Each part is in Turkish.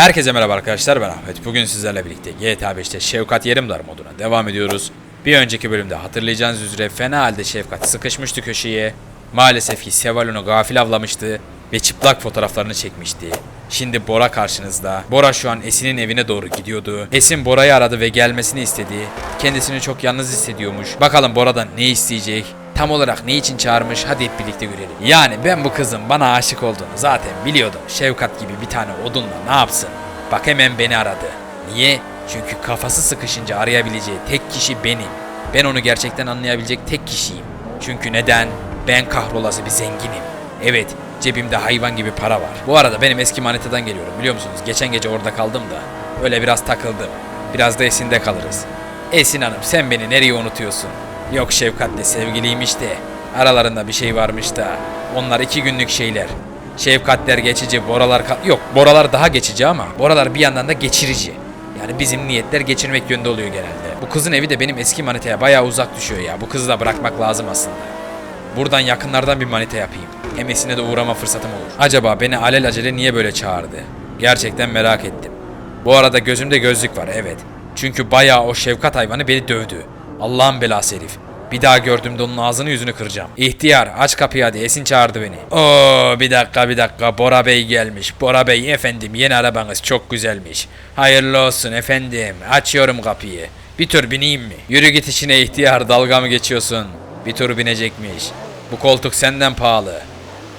Herkese merhaba arkadaşlar ben Ahmet. Bugün sizlerle birlikte GTA 5'te Şevkat Yerimdar moduna devam ediyoruz. Bir önceki bölümde hatırlayacağınız üzere fena halde Şevkat sıkışmıştı köşeye. Maalesef ki Seval onu gafil avlamıştı ve çıplak fotoğraflarını çekmişti. Şimdi Bora karşınızda. Bora şu an Esin'in evine doğru gidiyordu. Esin Bora'yı aradı ve gelmesini istedi. Kendisini çok yalnız hissediyormuş. Bakalım Bora'dan ne isteyecek? Tam olarak ne için çağırmış hadi hep birlikte görelim. Yani ben bu kızın bana aşık olduğunu zaten biliyordum. Şevkat gibi bir tane odunla ne yapsın? Bak hemen beni aradı. Niye? Çünkü kafası sıkışınca arayabileceği tek kişi benim. Ben onu gerçekten anlayabilecek tek kişiyim. Çünkü neden? Ben kahrolası bir zenginim. Evet, cebimde hayvan gibi para var. Bu arada benim eski manitadan geliyorum biliyor musunuz? Geçen gece orada kaldım da. Öyle biraz takıldım. Biraz da Esin'de kalırız. Esin Hanım sen beni nereye unutuyorsun? Yok Şevkat'le sevgiliymiş de. Aralarında bir şey varmış da. Onlar iki günlük şeyler. Şefkatler geçici, boralar... Yok, boralar daha geçici ama boralar bir yandan da geçirici. Yani bizim niyetler geçirmek yönde oluyor genelde. Bu kızın evi de benim eski manitaya bayağı uzak düşüyor ya. Bu kızı da bırakmak lazım aslında. Buradan yakınlardan bir manita yapayım. Hem Esin'e de uğrama fırsatım olur. Acaba beni alelacele niye böyle çağırdı? Gerçekten merak ettim. Bu arada gözümde gözlük var evet. Çünkü bayağı o şefkat hayvanı beni dövdü. Allah'ın belası herif. Bir daha gördüğümde onun ağzını yüzünü kıracağım. İhtiyar aç kapıyı hadi Esin çağırdı beni. Oo bir dakika bir dakika Bora Bey gelmiş. Bora Bey efendim yeni arabanız çok güzelmiş. Hayırlı olsun efendim. Açıyorum kapıyı. Bir tur bineyim mi? Yürü git işine ihtiyar dalga mı geçiyorsun? Bir tur binecekmiş. Bu koltuk senden pahalı.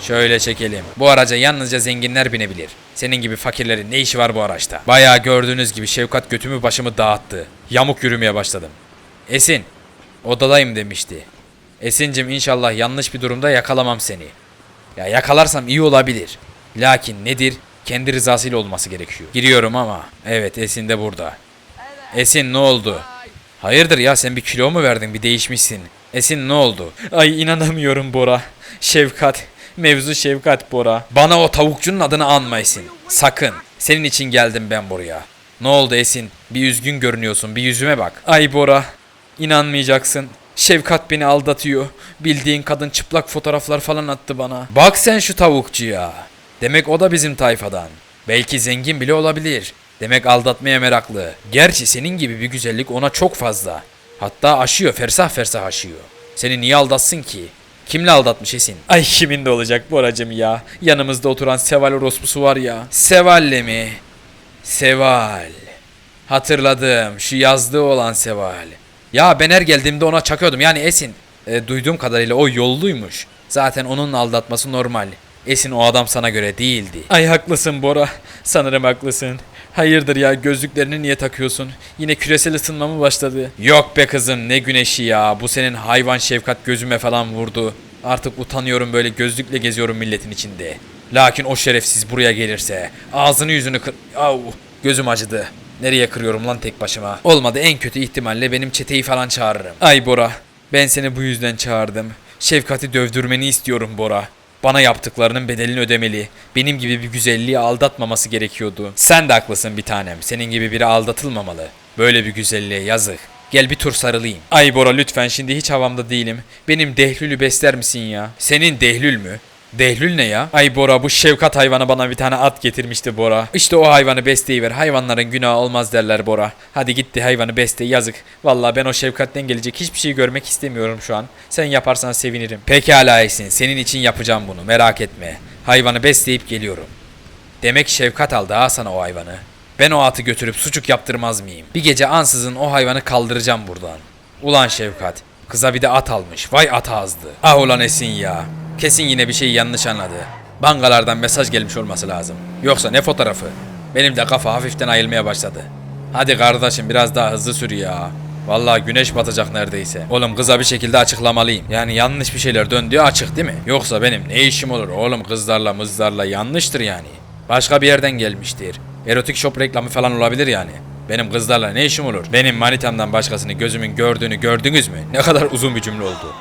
Şöyle çekelim. Bu araca yalnızca zenginler binebilir. Senin gibi fakirlerin ne işi var bu araçta? Bayağı gördüğünüz gibi Şevkat götümü başımı dağıttı. Yamuk yürümeye başladım. Esin, odadayım demişti. Esincim inşallah yanlış bir durumda yakalamam seni. Ya yakalarsam iyi olabilir. Lakin nedir? Kendi rızasıyla olması gerekiyor. Giriyorum ama. Evet Esin de burada. Esin ne oldu? Hayırdır ya sen bir kilo mu verdin bir değişmişsin. Esin ne oldu? Ay inanamıyorum Bora. Şefkat. Mevzu Şefkat Bora. Bana o tavukçunun adını anma Esin. Sakın. Senin için geldim ben buraya. Ne oldu Esin? Bir üzgün görünüyorsun. Bir yüzüme bak. Ay Bora. İnanmayacaksın. Şefkat beni aldatıyor. Bildiğin kadın çıplak fotoğraflar falan attı bana. Bak sen şu tavukçuya. Demek o da bizim tayfadan. Belki zengin bile olabilir. Demek aldatmaya meraklı. Gerçi senin gibi bir güzellik ona çok fazla. Hatta aşıyor, fersah fersah aşıyor. Seni niye aldatsın ki? Kimle aldatmış Esin? Ay kimin de olacak Boracım ya. Yanımızda oturan Seval orospusu var ya. Seval'le mi? Seval. Hatırladım. Şu yazdığı olan Seval. Ya ben her geldiğimde ona çakıyordum. Yani Esin e, duyduğum kadarıyla o yolluymuş. Zaten onun aldatması normal. Esin o adam sana göre değildi. Ay haklısın Bora. Sanırım haklısın. Hayırdır ya gözlüklerini niye takıyorsun? Yine küresel ısınma mı başladı? Yok be kızım ne güneşi ya. Bu senin hayvan şefkat gözüme falan vurdu. Artık utanıyorum böyle gözlükle geziyorum milletin içinde. Lakin o şerefsiz buraya gelirse ağzını yüzünü kır... Au, gözüm acıdı. Nereye kırıyorum lan tek başıma? Olmadı en kötü ihtimalle benim çeteyi falan çağırırım. Ay Bora, ben seni bu yüzden çağırdım. Şefkati dövdürmeni istiyorum Bora. Bana yaptıklarının bedelini ödemeli. Benim gibi bir güzelliği aldatmaması gerekiyordu. Sen de haklısın bir tanem. Senin gibi biri aldatılmamalı. Böyle bir güzelliğe yazık. Gel bir tur sarılayım. Ay Bora lütfen şimdi hiç havamda değilim. Benim Dehlül'ü besler misin ya? Senin Dehlül mü? Dehlül ne ya? Ay Bora bu Şevkat hayvanı bana bir tane at getirmişti Bora. İşte o hayvanı besleyiver. Hayvanların günahı olmaz derler Bora. Hadi gitti hayvanı beste yazık. Vallahi ben o Şevkat'ten gelecek hiçbir şey görmek istemiyorum şu an. Sen yaparsan sevinirim. Pekala Esin senin için yapacağım bunu merak etme. Hayvanı besleyip geliyorum. Demek Şevkat aldı ha sana o hayvanı. Ben o atı götürüp sucuk yaptırmaz mıyım? Bir gece ansızın o hayvanı kaldıracağım buradan. Ulan Şevkat, kıza bir de at almış. Vay at ağızdı. Ah ulan Esin ya. Kesin yine bir şey yanlış anladı. Bankalardan mesaj gelmiş olması lazım. Yoksa ne fotoğrafı? Benim de kafa hafiften ayılmaya başladı. Hadi kardeşim biraz daha hızlı sür ya. Vallahi güneş batacak neredeyse. Oğlum kıza bir şekilde açıklamalıyım. Yani yanlış bir şeyler döndüğü açık değil mi? Yoksa benim ne işim olur oğlum kızlarla mızlarla yanlıştır yani. Başka bir yerden gelmiştir. Erotik shop reklamı falan olabilir yani. Benim kızlarla ne işim olur? Benim manitamdan başkasını gözümün gördüğünü gördünüz mü? Ne kadar uzun bir cümle oldu.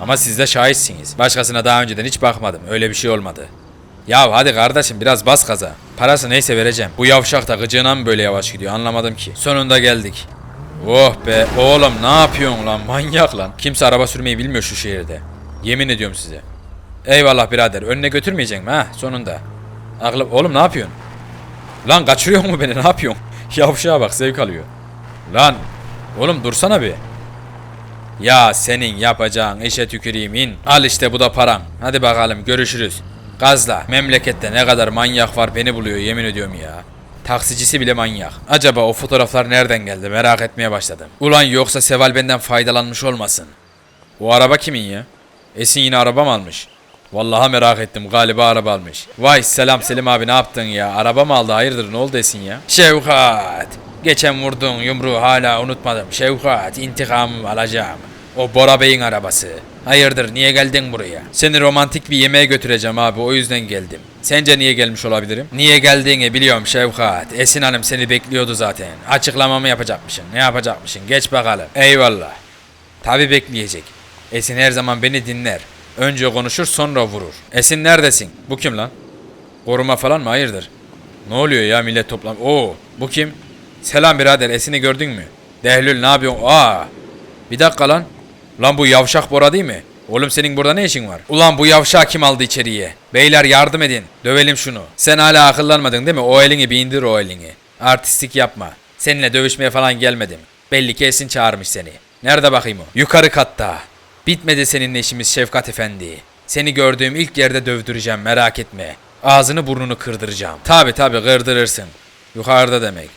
Ama siz de şahitsiniz. Başkasına daha önceden hiç bakmadım. Öyle bir şey olmadı. Ya hadi kardeşim biraz bas gaza. Parası neyse vereceğim. Bu yavşak da gıcığına mı böyle yavaş gidiyor anlamadım ki. Sonunda geldik. Oh be oğlum ne yapıyorsun lan manyak lan. Kimse araba sürmeyi bilmiyor şu şehirde. Yemin ediyorum size. Eyvallah birader önüne götürmeyecek mi ha sonunda. Aklım oğlum ne yapıyorsun? Lan kaçırıyor mu beni ne yapıyorsun? Yavşağa bak zevk alıyor. Lan oğlum dursana bir. Ya senin yapacağın işe tüküreyim in. Al işte bu da param. Hadi bakalım görüşürüz. Gazla. Memlekette ne kadar manyak var beni buluyor yemin ediyorum ya. Taksicisi bile manyak. Acaba o fotoğraflar nereden geldi merak etmeye başladım. Ulan yoksa Seval benden faydalanmış olmasın. O araba kimin ya? Esin yine araba mı almış? Vallahi merak ettim galiba araba almış. Vay selam Selim abi ne yaptın ya? Araba mı aldı hayırdır ne oldu Esin ya? Şevkat. Geçen vurduğun yumruğu hala unutmadım. Şevkat intikamımı alacağım. O Bora Bey'in arabası. Hayırdır niye geldin buraya? Seni romantik bir yemeğe götüreceğim abi o yüzden geldim. Sence niye gelmiş olabilirim? Niye geldiğini biliyorum Şevkat. Esin Hanım seni bekliyordu zaten. Açıklamamı yapacakmışsın. Ne yapacakmışsın? Geç bakalım. Eyvallah. Tabi bekleyecek. Esin her zaman beni dinler. Önce konuşur sonra vurur. Esin neredesin? Bu kim lan? Koruma falan mı? Hayırdır? Ne oluyor ya millet toplam? Oo, bu kim? Selam birader Esin'i gördün mü? Dehlül ne yapıyorsun? Aa, bir dakika lan. Lan bu yavşak Bora değil mi? Oğlum senin burada ne işin var? Ulan bu yavşağı kim aldı içeriye? Beyler yardım edin. Dövelim şunu. Sen hala akıllanmadın değil mi? O elini bir indir o elini. Artistik yapma. Seninle dövüşmeye falan gelmedim. Belli ki Esin çağırmış seni. Nerede bakayım o? Yukarı katta. Bitmedi seninle işimiz Şefkat Efendi. Seni gördüğüm ilk yerde dövdüreceğim merak etme. Ağzını burnunu kırdıracağım. Tabi tabi kırdırırsın. Yukarıda demek.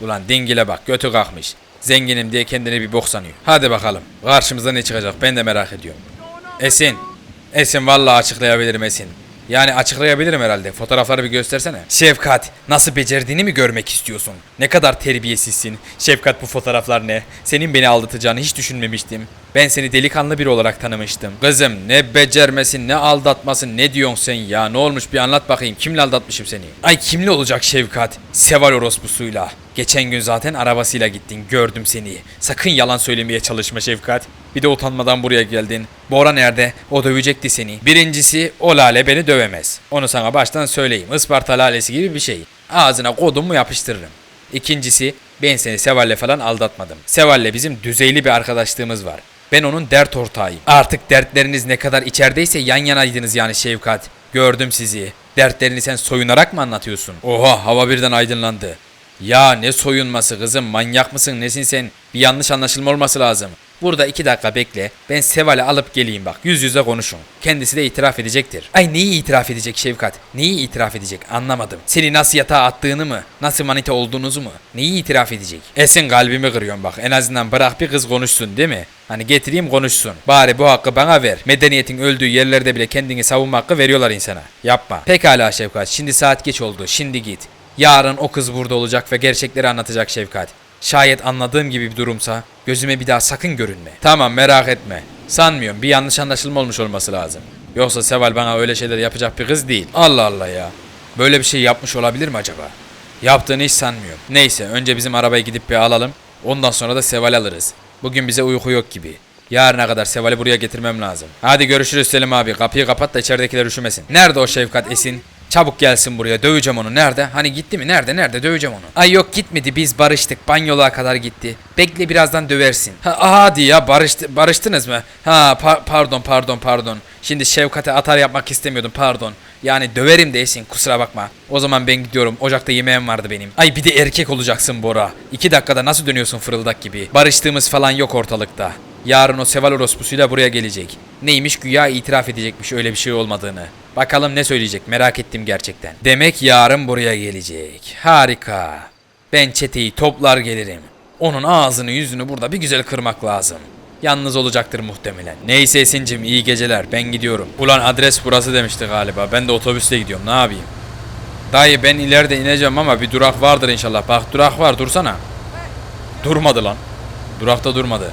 Ulan dingile bak götü kalkmış. Zenginim diye kendini bir bok sanıyor. Hadi bakalım. Karşımıza ne çıkacak ben de merak ediyorum. Esin. Esin vallahi açıklayabilirim Esin. Yani açıklayabilirim herhalde. Fotoğrafları bir göstersene. Şefkat, nasıl becerdiğini mi görmek istiyorsun? Ne kadar terbiyesizsin. Şefkat bu fotoğraflar ne? Senin beni aldatacağını hiç düşünmemiştim. Ben seni delikanlı biri olarak tanımıştım. Kızım ne becermesin, ne aldatmasın, ne diyorsun sen ya? Ne olmuş bir anlat bakayım. Kimle aldatmışım seni? Ay kimle olacak Şefkat? Seval orospusuyla. Geçen gün zaten arabasıyla gittin. Gördüm seni. Sakın yalan söylemeye çalışma Şefkat. Bir de utanmadan buraya geldin. Bora nerede? O dövecekti seni. Birincisi o lale beni dövemez. Onu sana baştan söyleyeyim. Isparta lalesi gibi bir şey. Ağzına kodum mu yapıştırırım. İkincisi ben seni Seval'le falan aldatmadım. Seval'le bizim düzeyli bir arkadaşlığımız var. Ben onun dert ortağıyım. Artık dertleriniz ne kadar içerideyse yan yanaydınız yani Şevkat. Gördüm sizi. Dertlerini sen soyunarak mı anlatıyorsun? Oha hava birden aydınlandı. Ya ne soyunması kızım manyak mısın nesin sen? Bir yanlış anlaşılma olması lazım. Burada iki dakika bekle. Ben Seval'i alıp geleyim bak. Yüz yüze konuşun. Kendisi de itiraf edecektir. Ay neyi itiraf edecek Şevkat? Neyi itiraf edecek? Anlamadım. Seni nasıl yatağa attığını mı? Nasıl manita olduğunuzu mu? Neyi itiraf edecek? Esin kalbimi kırıyorsun bak. En azından bırak bir kız konuşsun değil mi? Hani getireyim konuşsun. Bari bu hakkı bana ver. Medeniyetin öldüğü yerlerde bile kendini savunma hakkı veriyorlar insana. Yapma. Pekala Şevkat. Şimdi saat geç oldu. Şimdi git. Yarın o kız burada olacak ve gerçekleri anlatacak Şevkat. Şayet anladığım gibi bir durumsa gözüme bir daha sakın görünme. Tamam merak etme. Sanmıyorum bir yanlış anlaşılma olmuş olması lazım. Yoksa Seval bana öyle şeyler yapacak bir kız değil. Allah Allah ya. Böyle bir şey yapmış olabilir mi acaba? Yaptığını hiç sanmıyorum. Neyse önce bizim arabayı gidip bir alalım. Ondan sonra da Seval alırız. Bugün bize uyku yok gibi. Yarına kadar Seval'i buraya getirmem lazım. Hadi görüşürüz Selim abi. Kapıyı kapat da içeridekiler üşümesin. Nerede o Şefkat Esin? Çabuk gelsin buraya döveceğim onu. Nerede? Hani gitti mi? Nerede? Nerede? Döveceğim onu. Ay yok gitmedi. Biz barıştık. Banyoluğa kadar gitti. Bekle birazdan döversin. Ha, hadi ya barıştı, barıştınız mı? Ha pa- pardon pardon pardon. Şimdi Şevkat'e atar yapmak istemiyordum pardon. Yani döverim de Esin kusura bakma. O zaman ben gidiyorum. Ocakta yemeğim vardı benim. Ay bir de erkek olacaksın Bora. İki dakikada nasıl dönüyorsun fırıldak gibi? Barıştığımız falan yok ortalıkta. Yarın o Seval orospusuyla buraya gelecek. Neymiş güya itiraf edecekmiş öyle bir şey olmadığını. Bakalım ne söyleyecek merak ettim gerçekten. Demek yarın buraya gelecek. Harika. Ben çeteyi toplar gelirim. Onun ağzını yüzünü burada bir güzel kırmak lazım. Yalnız olacaktır muhtemelen. Neyse Esin'cim iyi geceler ben gidiyorum. Ulan adres burası demişti galiba. Ben de otobüste gidiyorum ne yapayım? Dayı ben ileride ineceğim ama bir durak vardır inşallah. Bak durak var dursana. Durmadı lan. Durakta durmadı.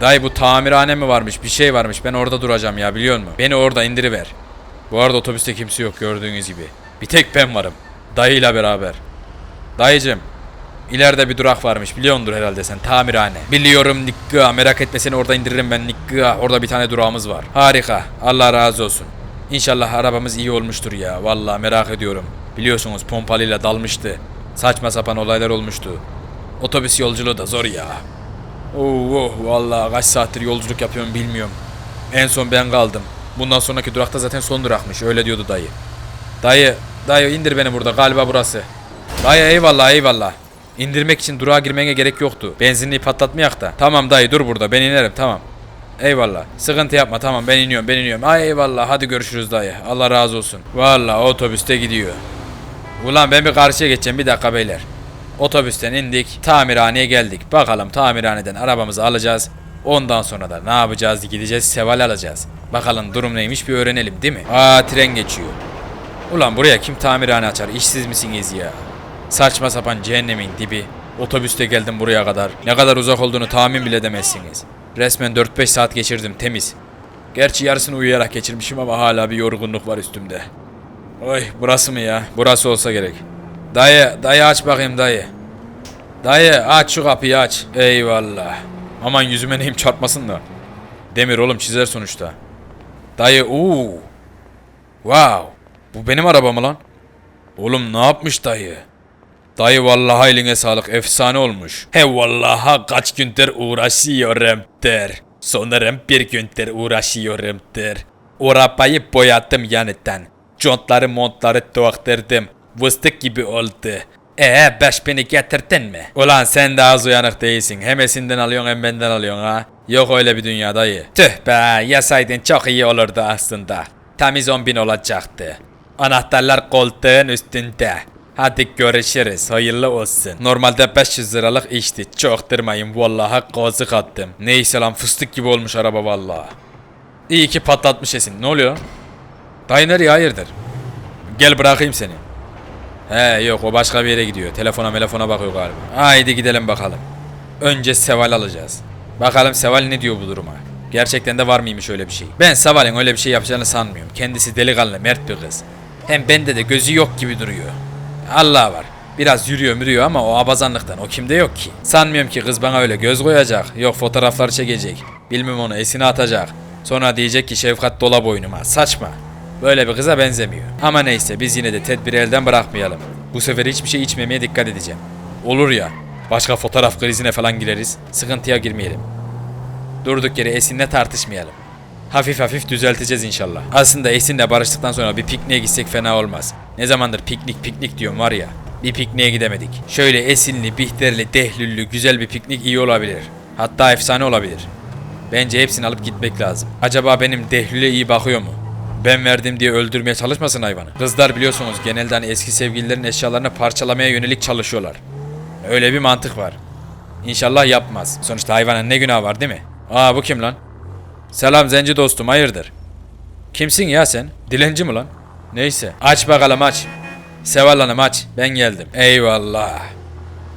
Dayı bu tamirhane mi varmış bir şey varmış ben orada duracağım ya biliyor musun? Beni orada indiriver. Bu arada otobüste kimse yok gördüğünüz gibi. Bir tek ben varım. Dayıyla beraber. Dayıcım. ileride bir durak varmış biliyordur herhalde sen tamirhane. Biliyorum Nikka merak etme seni orada indiririm ben Nikka. Orada bir tane durağımız var. Harika Allah razı olsun. İnşallah arabamız iyi olmuştur ya. Vallahi merak ediyorum. Biliyorsunuz pompalıyla dalmıştı. Saçma sapan olaylar olmuştu. Otobüs yolculuğu da zor ya. Oo, oh, vallahi kaç saattir yolculuk yapıyorum bilmiyorum. En son ben kaldım. Bundan sonraki durakta zaten son durakmış. Öyle diyordu dayı. Dayı, dayı indir beni burada. Galiba burası. Dayı eyvallah eyvallah. İndirmek için durağa girmene gerek yoktu. Benzinliği patlatmayak da. Tamam dayı dur burada ben inerim tamam. Eyvallah. Sıkıntı yapma tamam ben iniyorum ben iniyorum. Ay eyvallah hadi görüşürüz dayı. Allah razı olsun. Vallahi otobüste gidiyor. Ulan ben bir karşıya geçeceğim bir dakika beyler. Otobüsten indik tamirhaneye geldik. Bakalım tamirhaneden arabamızı alacağız. Ondan sonra da ne yapacağız gideceğiz seval alacağız. Bakalım durum neymiş bir öğrenelim değil mi? Aa tren geçiyor. Ulan buraya kim tamirhane açar? İşsiz misiniz ya? Saçma sapan cehennemin dibi. Otobüste geldim buraya kadar. Ne kadar uzak olduğunu tahmin bile edemezsiniz. Resmen 4-5 saat geçirdim temiz. Gerçi yarısını uyuyarak geçirmişim ama hala bir yorgunluk var üstümde. Oy burası mı ya? Burası olsa gerek. Dayı, dayı aç bakayım dayı. Dayı aç şu kapıyı aç. Eyvallah. Aman yüzüme neyim çarpmasın da. Demir oğlum çizer sonuçta. Dayı uuu. Wow. Bu benim arabam lan? Oğlum ne yapmış dayı? Dayı vallahi eline sağlık efsane olmuş. He vallahi kaç gündür uğraşıyorum der. Sanırım bir gündür uğraşıyorum der. O arabayı boyattım yanıttan. Contları montları dokturdum. Fıstık gibi oldu. Ee beş beni getirdin mi? Ulan sen de az uyanık değilsin. Hem esinden alıyorsun hem benden alıyorsun ha. Yok öyle bir dünya dayı. Tüh be yasaydın çok iyi olurdu aslında. Temiz 10 bin olacaktı. Anahtarlar koltuğun üstünde. Hadi görüşürüz. Hayırlı olsun. Normalde 500 liralık işti. Çok durmayın. Vallahi kazık attım. Neyse lan fıstık gibi olmuş araba vallahi. İyi ki patlatmış Esin. Ne oluyor? Dayı nereye hayırdır? Gel bırakayım seni. He yok o başka bir yere gidiyor. Telefona telefona bakıyor galiba. Haydi gidelim bakalım. Önce Seval alacağız. Bakalım Seval ne diyor bu duruma. Gerçekten de var mıymış öyle bir şey? Ben Seval'in öyle bir şey yapacağını sanmıyorum. Kendisi delikanlı, mert bir kız. Hem bende de gözü yok gibi duruyor. Allah var. Biraz yürüyor mürüyor ama o abazanlıktan o kimde yok ki. Sanmıyorum ki kız bana öyle göz koyacak. Yok fotoğraflar çekecek. Bilmem onu esine atacak. Sonra diyecek ki Şefkat dola boynuma. Saçma. Böyle bir kıza benzemiyor. Ama neyse biz yine de tedbiri elden bırakmayalım. Bu sefer hiçbir şey içmemeye dikkat edeceğim. Olur ya. Başka fotoğraf krizine falan gireriz. Sıkıntıya girmeyelim. Durduk yere Esin'le tartışmayalım. Hafif hafif düzelteceğiz inşallah. Aslında Esin'le barıştıktan sonra bir pikniğe gitsek fena olmaz. Ne zamandır piknik piknik diyorum var ya. Bir pikniğe gidemedik. Şöyle Esinli, Bihterli, Dehlüllü güzel bir piknik iyi olabilir. Hatta efsane olabilir. Bence hepsini alıp gitmek lazım. Acaba benim Dehlül'e iyi bakıyor mu? Ben verdim diye öldürmeye çalışmasın hayvanı. Kızlar biliyorsunuz genelde hani eski sevgililerin eşyalarını parçalamaya yönelik çalışıyorlar. Öyle bir mantık var. İnşallah yapmaz. Sonuçta hayvanın ne günahı var değil mi? Aa bu kim lan? Selam zenci dostum hayırdır? Kimsin ya sen? Dilenci mi lan? Neyse. Aç bakalım aç. Seval Hanım aç. Ben geldim. Eyvallah.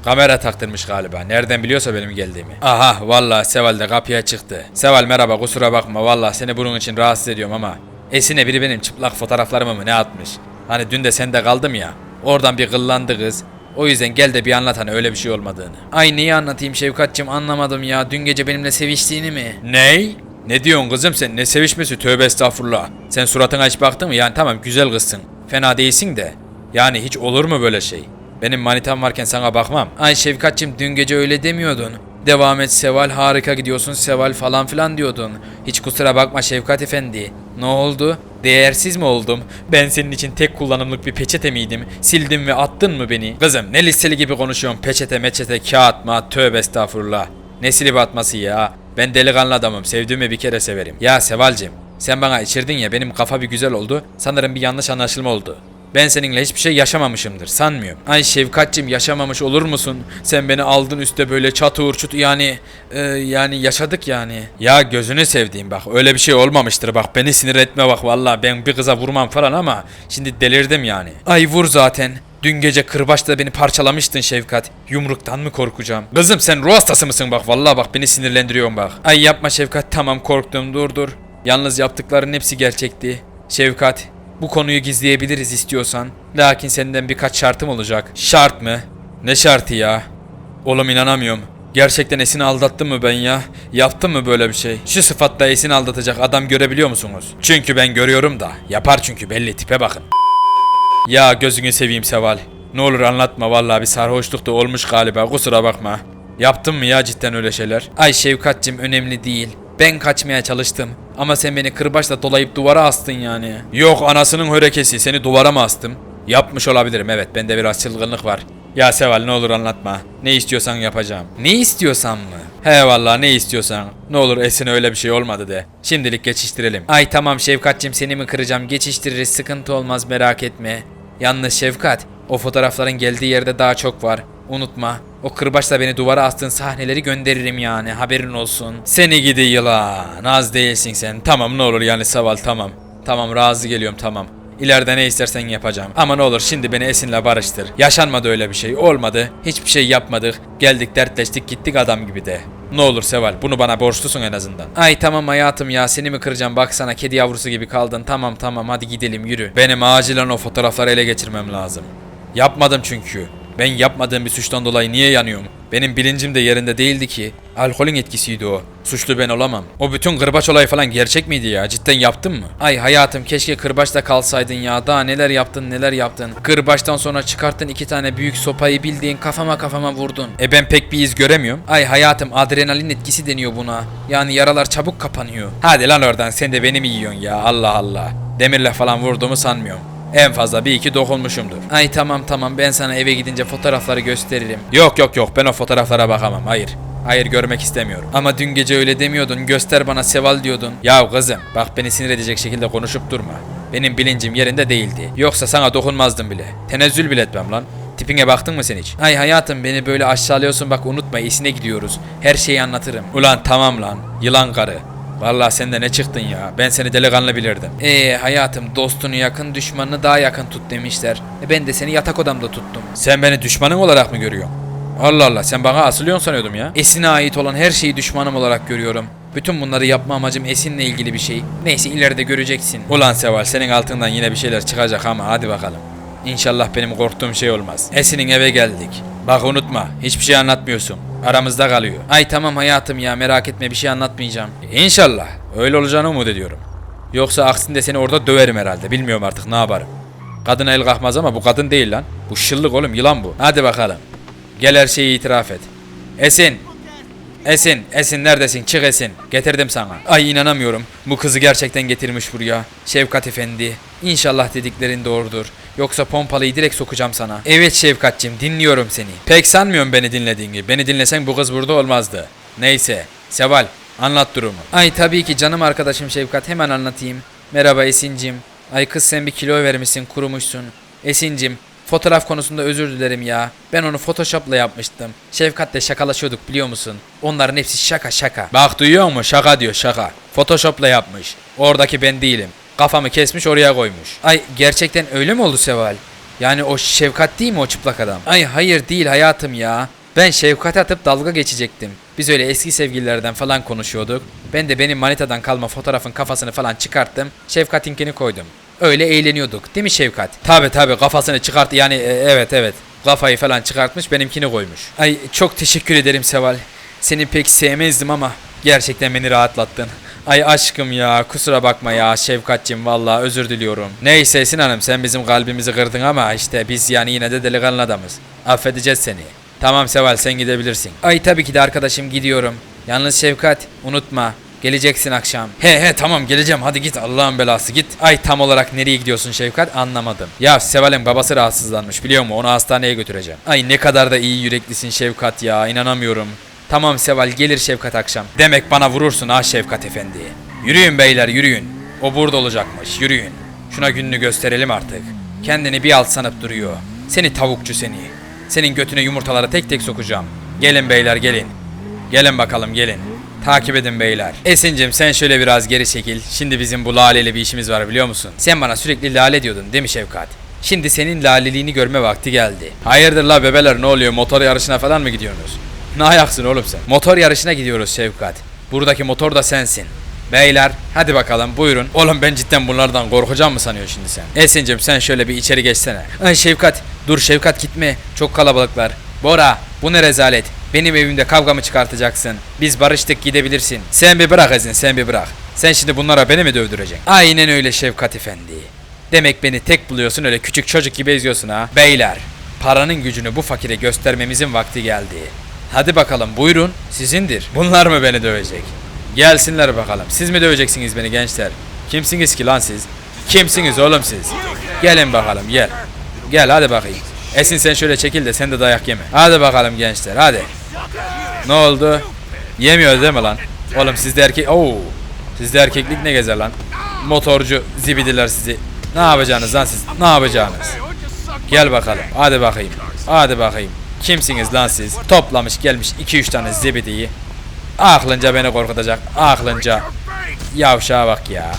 Kamera taktırmış galiba. Nereden biliyorsa benim geldiğimi. Aha vallahi Seval de kapıya çıktı. Seval merhaba kusura bakma vallahi seni bunun için rahatsız ediyorum ama Esine biri benim çıplak fotoğraflarımı mı ne atmış? Hani dün de sende kaldım ya. Oradan bir kıllandı kız. O yüzden gel de bir anlat hani öyle bir şey olmadığını. Ay neyi anlatayım Şevkatçım anlamadım ya. Dün gece benimle seviştiğini mi? Ney? Ne diyorsun kızım sen? Ne sevişmesi? Tövbe estağfurullah. Sen suratına hiç baktın mı? Yani tamam güzel kızsın. Fena değilsin de. Yani hiç olur mu böyle şey? Benim manitam varken sana bakmam. Ay Şevkatçım dün gece öyle demiyordun. Devam et Seval harika gidiyorsun Seval falan filan diyordun. Hiç kusura bakma Şevkat Efendi. Ne oldu? Değersiz mi oldum? Ben senin için tek kullanımlık bir peçete miydim? Sildin ve attın mı beni? Kızım ne listeli gibi konuşuyorsun peçete meçete kağıt ma tövbe estağfurullah. Ne silip atması ya? Ben delikanlı adamım sevdiğimi bir kere severim. Ya Sevalcim sen bana içirdin ya benim kafa bir güzel oldu. Sanırım bir yanlış anlaşılma oldu. Ben seninle hiçbir şey yaşamamışımdır sanmıyorum. Ay Şevkatçim yaşamamış olur musun? Sen beni aldın üstte böyle çatı uçut yani e, yani yaşadık yani. Ya gözünü sevdiğim bak öyle bir şey olmamıştır bak beni sinir etme bak vallahi ben bir kıza vurmam falan ama şimdi delirdim yani. Ay vur zaten. Dün gece kırbaçta beni parçalamıştın Şevkat. Yumruktan mı korkacağım? Kızım sen ruh hastası mısın bak vallahi bak beni sinirlendiriyorsun bak. Ay yapma Şevkat tamam korktum dur dur. Yalnız yaptıkların hepsi gerçekti. Şevkat bu konuyu gizleyebiliriz istiyorsan. Lakin senden birkaç şartım olacak. Şart mı? Ne şartı ya? Oğlum inanamıyorum. Gerçekten Esin aldattı mı ben ya? Yaptım mı böyle bir şey? Şu sıfatla Esin aldatacak adam görebiliyor musunuz? Çünkü ben görüyorum da. Yapar çünkü belli tipe bakın. Ya gözünü seveyim Seval. Ne olur anlatma vallahi bir sarhoşluk da olmuş galiba kusura bakma. Yaptın mı ya cidden öyle şeyler? Ay Şevkatcim önemli değil. Ben kaçmaya çalıştım. Ama sen beni kırbaçla dolayıp duvara astın yani. Yok anasının hörekesi seni duvara mı astım? Yapmış olabilirim evet bende biraz çılgınlık var. Ya Seval ne olur anlatma. Ne istiyorsan yapacağım. Ne istiyorsan mı? He vallahi ne istiyorsan. Ne olur Esin öyle bir şey olmadı de. Şimdilik geçiştirelim. Ay tamam Şefkat'cim seni mi kıracağım geçiştiririz sıkıntı olmaz merak etme. Yalnız Şefkat o fotoğrafların geldiği yerde daha çok var. Unutma. O kırbaçla beni duvara astığın sahneleri gönderirim yani haberin olsun. Seni gidi yılan. Az değilsin sen. Tamam ne olur yani Seval tamam. Tamam razı geliyorum tamam. İleride ne istersen yapacağım. Ama ne olur şimdi beni Esin'le barıştır. Yaşanmadı öyle bir şey. Olmadı. Hiçbir şey yapmadık. Geldik dertleştik gittik adam gibi de. Ne olur Seval bunu bana borçlusun en azından. Ay tamam hayatım ya seni mi kıracağım baksana kedi yavrusu gibi kaldın. Tamam tamam hadi gidelim yürü. Benim acilen o fotoğrafları ele geçirmem lazım. Yapmadım çünkü. Ben yapmadığım bir suçtan dolayı niye yanıyorum? Benim bilincim de yerinde değildi ki. Alkolün etkisiydi o. Suçlu ben olamam. O bütün kırbaç olayı falan gerçek miydi ya? Cidden yaptın mı? Ay hayatım keşke kırbaçta kalsaydın ya. Daha neler yaptın neler yaptın. Kırbaçtan sonra çıkarttın iki tane büyük sopayı bildiğin kafama kafama vurdun. E ben pek bir iz göremiyorum. Ay hayatım adrenalin etkisi deniyor buna. Yani yaralar çabuk kapanıyor. Hadi lan oradan sen de beni mi yiyorsun ya? Allah Allah. Demirle falan vurduğumu sanmıyorum. En fazla bir iki dokunmuşumdur. Ay tamam tamam ben sana eve gidince fotoğrafları gösteririm. Yok yok yok ben o fotoğraflara bakamam hayır. Hayır görmek istemiyorum. Ama dün gece öyle demiyordun. Göster bana Seval diyordun. Ya kızım bak beni sinir edecek şekilde konuşup durma. Benim bilincim yerinde değildi. Yoksa sana dokunmazdım bile. Tenezzül bile etmem lan. Tipine baktın mı sen hiç? Ay hayatım beni böyle aşağılıyorsun bak unutma isine gidiyoruz. Her şeyi anlatırım. Ulan tamam lan. Yılan karı. Vallahi sen de ne çıktın ya. Ben seni delikanlı bilirdim. Ee hayatım dostunu yakın düşmanını daha yakın tut demişler. E ben de seni yatak odamda tuttum. Sen beni düşmanın olarak mı görüyorsun? Allah Allah sen bana asılıyorsun sanıyordum ya. Esin'e ait olan her şeyi düşmanım olarak görüyorum. Bütün bunları yapma amacım Esin'le ilgili bir şey. Neyse ileride göreceksin. Ulan Seval senin altından yine bir şeyler çıkacak ama hadi bakalım. İnşallah benim korktuğum şey olmaz. Esin'in eve geldik. Bak unutma hiçbir şey anlatmıyorsun. Aramızda kalıyor. Ay tamam hayatım ya merak etme bir şey anlatmayacağım. İnşallah öyle olacağını umut ediyorum. Yoksa aksinde seni orada döverim herhalde. Bilmiyorum artık ne yaparım. Kadına el kalkmaz ama bu kadın değil lan. Bu şıllık oğlum yılan bu. Hadi bakalım. Gel her şeyi itiraf et. Esin. Esin, Esin neredesin? Çık Esin. Getirdim sana. Ay inanamıyorum. Bu kızı gerçekten getirmiş buraya. Şevkat Efendi. İnşallah dediklerin doğrudur. Yoksa pompalıyı direkt sokacağım sana. Evet Şevkatçim dinliyorum seni. Pek sanmıyorum beni dinlediğini. Beni dinlesen bu kız burada olmazdı. Neyse. Seval anlat durumu. Ay tabii ki canım arkadaşım Şevkat hemen anlatayım. Merhaba Esin'cim. Ay kız sen bir kilo vermişsin kurumuşsun. Esin'cim Fotoğraf konusunda özür dilerim ya. Ben onu Photoshop'la yapmıştım. Şefkat'le şakalaşıyorduk biliyor musun? Onların hepsi şaka şaka. Bak duyuyor musun? Şaka diyor şaka. Photoshop'la yapmış. Oradaki ben değilim. Kafamı kesmiş oraya koymuş. Ay gerçekten öyle mi oldu Seval? Yani o Şefkat değil mi o çıplak adam? Ay hayır değil hayatım ya. Ben Şefkat'e atıp dalga geçecektim. Biz öyle eski sevgililerden falan konuşuyorduk. Ben de benim manitadan kalma fotoğrafın kafasını falan çıkarttım. Şefkat'inkini koydum. Öyle eğleniyorduk değil mi Şevkat? Tabi tabi kafasını çıkart yani e, evet evet kafayı falan çıkartmış benimkini koymuş. Ay çok teşekkür ederim Seval. Seni pek sevmezdim ama gerçekten beni rahatlattın. Ay aşkım ya kusura bakma ya Şefkatçim vallahi özür diliyorum. Neyse Esin Hanım sen bizim kalbimizi kırdın ama işte biz yani yine de delikanlı adamız. Affedeceğiz seni. Tamam Seval sen gidebilirsin. Ay tabii ki de arkadaşım gidiyorum. Yalnız Şevkat unutma Geleceksin akşam. He he tamam geleceğim hadi git Allah'ın belası git. Ay tam olarak nereye gidiyorsun Şevkat anlamadım. Ya Seval'in babası rahatsızlanmış biliyor musun onu hastaneye götüreceğim. Ay ne kadar da iyi yüreklisin Şevkat ya inanamıyorum. Tamam Seval gelir Şevkat akşam. Demek bana vurursun ha Şevkat efendi. Yürüyün beyler yürüyün. O burada olacakmış yürüyün. Şuna gününü gösterelim artık. Kendini bir alt sanıp duruyor. Seni tavukçu seni. Senin götüne yumurtaları tek tek sokacağım. Gelin beyler gelin. Gelin bakalım gelin. Takip edin beyler. Esin'cim sen şöyle biraz geri çekil. Şimdi bizim bu Lale'yle bir işimiz var biliyor musun? Sen bana sürekli Lale diyordun değil mi Şevkat? Şimdi senin laleliğini görme vakti geldi. Hayırdır la bebeler ne oluyor motor yarışına falan mı gidiyorsunuz? Ne ayaksın oğlum sen? Motor yarışına gidiyoruz Şevkat. Buradaki motor da sensin. Beyler hadi bakalım buyurun. Oğlum ben cidden bunlardan korkacağım mı sanıyor şimdi sen? Esin'cim sen şöyle bir içeri geçsene. Ay Şevkat dur Şevkat gitme. Çok kalabalıklar. Bora bu ne rezalet. Benim evimde kavga mı çıkartacaksın? Biz barıştık gidebilirsin. Sen bir bırak Ezin sen bir bırak. Sen şimdi bunlara beni mi dövdüreceksin? Aynen öyle Şevkat Efendi. Demek beni tek buluyorsun öyle küçük çocuk gibi eziyorsun ha. Beyler paranın gücünü bu fakire göstermemizin vakti geldi. Hadi bakalım buyurun sizindir. Bunlar mı beni dövecek? Gelsinler bakalım. Siz mi döveceksiniz beni gençler? Kimsiniz ki lan siz? Kimsiniz oğlum siz? Gelin bakalım gel. Gel hadi bakayım. Esin sen şöyle çekil de sen de dayak yeme. Hadi bakalım gençler hadi. Ne oldu? Yemiyor değil mi lan? Oğlum sizde erkek... Oo. Sizde erkeklik ne gezer lan? Motorcu zibidiler sizi. Ne yapacaksınız lan siz? Ne yapacaksınız? Gel bakalım. Hadi bakayım. Hadi bakayım. Kimsiniz lan siz? Toplamış gelmiş 2-3 tane zibidiyi. Aklınca beni korkutacak. Aklınca. Yavşağa bak ya.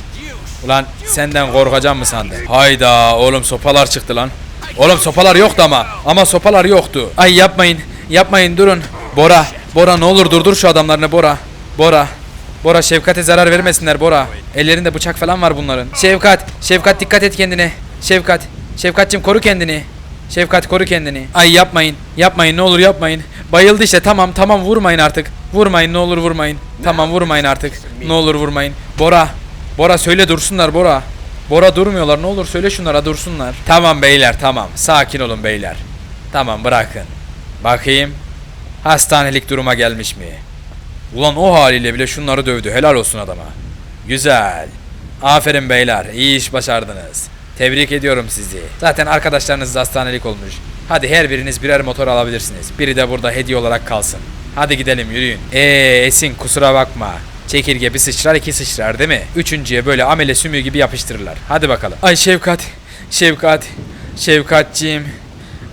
Ulan senden korkacağım mı sandın? Hayda oğlum sopalar çıktı lan. Oğlum sopalar yoktu ama. Ama sopalar yoktu. Ay yapmayın. Yapmayın durun. Bora. Bora ne olur durdur şu adamlarını Bora. Bora. Bora Şevkat'e zarar vermesinler Bora. Ellerinde bıçak falan var bunların. Şevkat. Şevkat dikkat et kendine. Şevkat. Şevkatçim koru kendini. Şevkat koru kendini. Ay yapmayın. Yapmayın ne olur yapmayın. Bayıldı işte tamam tamam vurmayın artık. Vurmayın ne olur vurmayın. Tamam vurmayın artık. Ne olur vurmayın. Bora. Bora söyle dursunlar Bora. Bora durmuyorlar ne olur söyle şunlara dursunlar. Tamam beyler tamam. Sakin olun beyler. Tamam bırakın. Bakayım. Hastanelik duruma gelmiş mi? Ulan o haliyle bile şunları dövdü. Helal olsun adama. Güzel. Aferin beyler. iyi iş başardınız. Tebrik ediyorum sizi. Zaten arkadaşlarınız da hastanelik olmuş. Hadi her biriniz birer motor alabilirsiniz. Biri de burada hediye olarak kalsın. Hadi gidelim yürüyün. Eee Esin kusura bakma. Çekirge bir sıçrar iki sıçrar değil mi? Üçüncüye böyle amele sümüğü gibi yapıştırırlar. Hadi bakalım. Ay Şevkat. Şevkat. Şevkatciğim.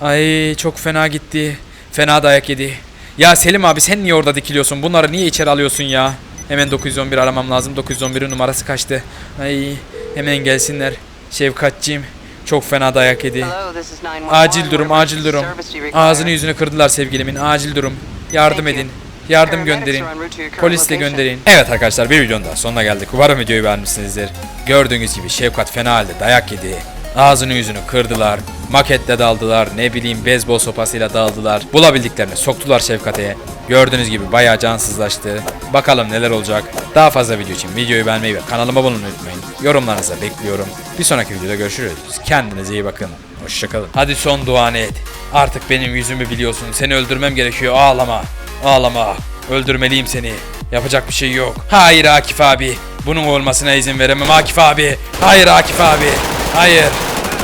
Ay çok fena gitti. Fena dayak yedi. Ya Selim abi sen niye orada dikiliyorsun? Bunları niye içeri alıyorsun ya? Hemen 911 aramam lazım. 911'in numarası kaçtı? Ay hemen gelsinler. Şevkatciğim çok fena dayak yedi. Acil durum, acil durum. Ağzını yüzünü kırdılar sevgilimin. Acil durum. Yardım edin. Yardım gönderin. Polisle gönderin. Evet arkadaşlar bir videonun daha sonuna geldik. Umarım videoyu beğenmişsinizdir. Gördüğünüz gibi Şevkat fena halde dayak yedi. Ağzını yüzünü kırdılar. Maketle daldılar. Ne bileyim beyzbol sopasıyla daldılar. Bulabildiklerini soktular Şevkat'e. Gördüğünüz gibi bayağı cansızlaştı. Bakalım neler olacak. Daha fazla video için videoyu beğenmeyi ve kanalıma abone olmayı unutmayın. Yorumlarınızı bekliyorum. Bir sonraki videoda görüşürüz. Kendinize iyi bakın. Hoşçakalın. Hadi son duanı et. Artık benim yüzümü biliyorsun. Seni öldürmem gerekiyor. Ağlama. Ağlama. Öldürmeliyim seni. Yapacak bir şey yok. Hayır Akif abi. Bunun olmasına izin veremem Akif abi. Hayır Akif abi. Hayır.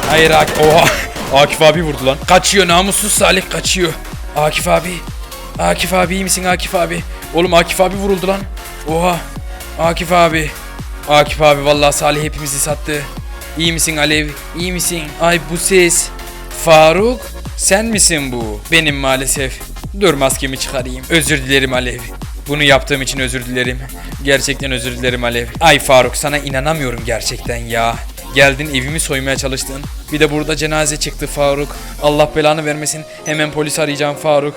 Hayır Akif. Oha. Akif abi vurdu lan. Kaçıyor namussuz Salih kaçıyor. Akif abi. Akif abi iyi misin Akif abi? Oğlum Akif abi vuruldu lan. Oha. Akif abi. Akif abi vallahi Salih hepimizi sattı. İyi misin Alev? İyi misin? Ay bu ses. Faruk sen misin bu? Benim maalesef. Dur maskemi çıkarayım. Özür dilerim Alev. Bunu yaptığım için özür dilerim. Gerçekten özür dilerim Alev. Ay Faruk sana inanamıyorum gerçekten ya. Geldin evimi soymaya çalıştın. Bir de burada cenaze çıktı Faruk. Allah belanı vermesin. Hemen polis arayacağım Faruk.